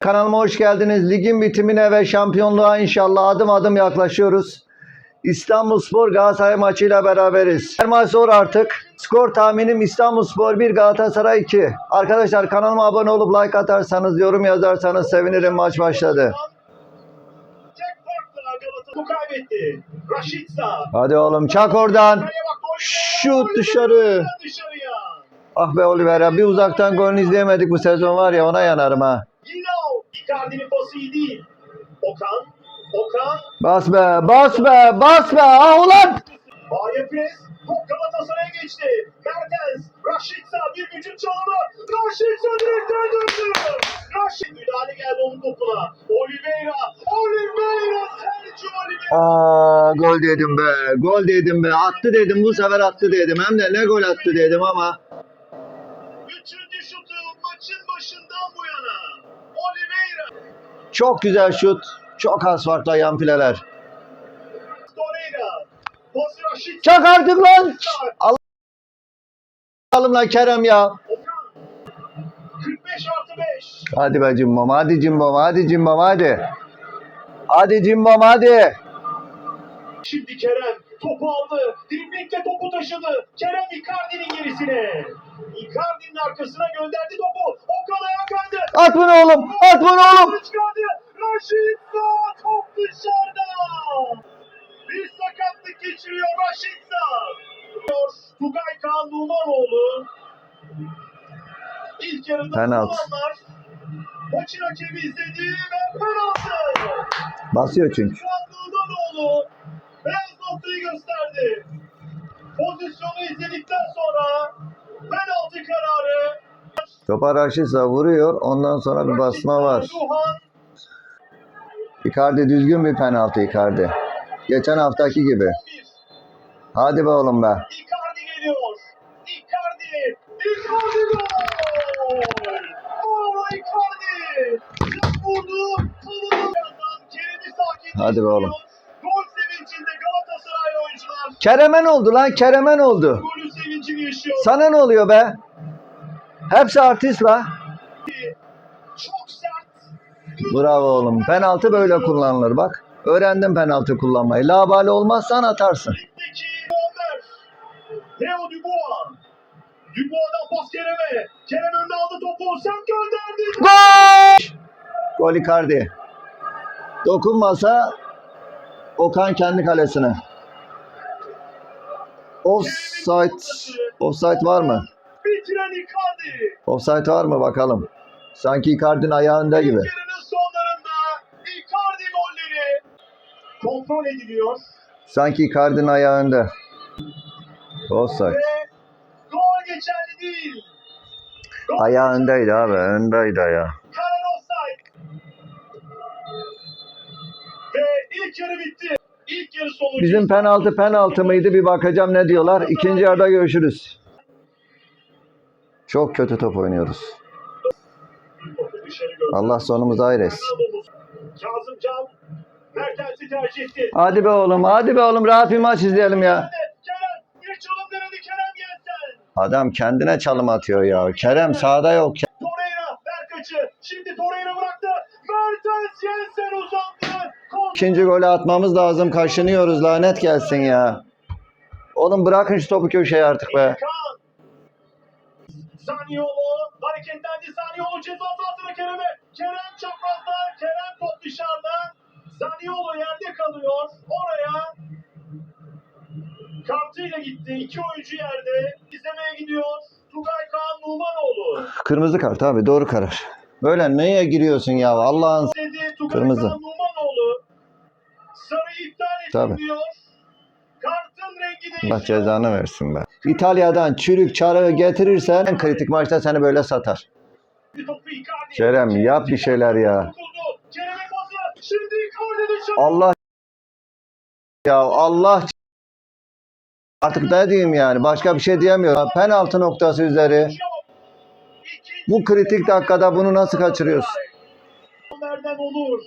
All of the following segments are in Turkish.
Kanalıma hoş geldiniz. Ligin bitimine ve şampiyonluğa inşallah adım adım yaklaşıyoruz. İstanbulspor Galatasaray maçıyla beraberiz. Her maç zor artık. Skor tahminim İstanbulspor 1 Galatasaray 2. Arkadaşlar kanalıma abone olup like atarsanız, yorum yazarsanız sevinirim. Maç başladı. Hadi oğlum çak oradan. Şut dışarı. Ah be Oliveira bir uzaktan golünü izleyemedik bu sezon var ya ona yanarım ha. Icardi'nin pası iyi değil. Okan. Okan. Bas be bas be bas be ah ulan. Baye pres. Top Galatasaray'a geçti. Mertens. Raşitsa bir gücün çalımı. Raşitsa direkten döndü. Raşit müdahale geldi onun topuna. Oliveira. Oliveira. Sergio Oliveira. Aa gol dedim be gol dedim be attı dedim bu sefer attı dedim hem de ne gol attı dedim ama. Çok güzel şut çok az farkla yan fileler. Çak artık lan. Alalım lan Kerem ya. Okan. 45 artı 5. Hadi be cimbom hadi cimbom hadi cimbom hadi. Hadi cimbom hadi. Şimdi Kerem topu aldı. Dribling'le topu taşıdı. Kerem Icardi'nin gerisine. Icardi'nin arkasına gönderdi topu. Okan ayağa kaydı. At bunu oğlum at bunu oğlum. Çıkardı. Raşitsa top dışarıda. Bir sakatlık geçiriyor Raşitsa. Tugay Kaan Numanoğlu. İlk yarıda Penaltı. maçın hakemi izledi ve penaltı. Basıyor çünkü. Pozisyonu izledikten sonra penaltı kararı. Topa Raşitsa vuruyor ondan sonra bir basma var. Icardi düzgün bir penaltı Icardi. Geçen haftaki gibi. 11. Hadi be oğlum be. Icardi geliyor. Icardi. Icardi gol. Mauro Icardi. Vurdu. Hadi be oğlum. Gol sevincinde Galatasaray oyuncular. Kerem'e ne oldu lan? Kerem'e ne oldu? Sana ne oluyor be? Hepsi artist la. Bravo oğlum. Penaltı böyle kullanılır bak. Öğrendim penaltı kullanmayı. Labali olmazsan atarsın. Leo Dubois. Dubois'dan pas Kerem'e. Kerem önüne aldı topu. Sen gönderdi. Gol! Gol Icardi. Dokunmasa Okan kendi kalesine. Offside. Offside var mı? Offside var mı bakalım. Sanki Icardi'nin ayağında gibi. Kontrol ediliyor Sanki Icardi'nin ayağında. Offside. gol geçerli değil. Gol Ayağı öndeydi abi. Öndeydi ayağı. karar offside. Ve ilk yarı bitti. İlk yarı sonucu. Bizim penaltı penaltı mıydı bir bakacağım ne diyorlar. İkinci yarıda görüşürüz. Çok kötü top oynuyoruz. Allah sonumuzu hayır etsin. Hadi be oğlum hadi be oğlum rahat bir maç izleyelim ya. Adam kendine çalım atıyor ya. Kerem sağda yok. İkinci golü atmamız lazım. Kaşınıyoruz lanet gelsin ya. Oğlum bırakın şu topu köşeye artık be. Zaniolo hareketlendi. Zaniolo ceza sahasına Kerem'e. Kerem çaprazda. Kerem top dışarıda. Zaniolo yerde kalıyor. Oraya kartıyla gitti. İki oyuncu yerde. İzlemeye gidiyor. Tugay Kaan Numanoğlu. Kırmızı kart abi doğru karar. Böyle neye giriyorsun ya Allah'ın Kırmızı. Değişiyor. Allah cezanı versin be. İtalya'dan çürük çarığı getirirsen en kritik maçta seni böyle satar. Kerem yap bir şeyler ya. Allah ya Allah artık ne diyeyim yani başka bir şey diyemiyorum. Penaltı noktası üzeri. Bu kritik dakikada bunu nasıl kaçırıyorsun? Ömer'den Onur.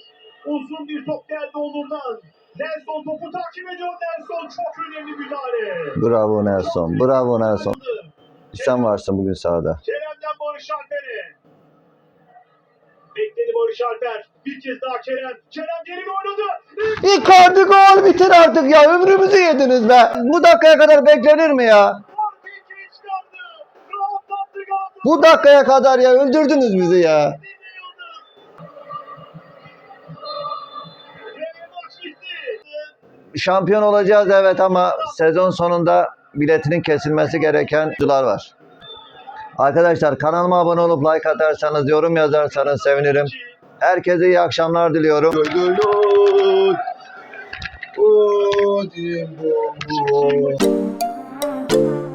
Uzun bir top geldi Onur'dan. Nelson topu takip ediyor. Nelson çok önemli müdahale. Bravo Nelson. Bravo Nelson. Sen varsın bugün sahada. Kerem'den Barış Alper'e. Bekledi Barış Alper. Bir kez daha Kerem. Kerem geri oynadı. Icardi gol bitir artık ya. Ömrümüzü yediniz be. Bu dakikaya kadar beklenir mi ya? Bu dakikaya kadar ya öldürdünüz bizi ya. Şampiyon olacağız evet ama sezon sonunda biletinin kesilmesi gereken oyuncular var. Arkadaşlar kanalıma abone olup like atarsanız, yorum yazarsanız sevinirim. Herkese iyi akşamlar diliyorum. Gol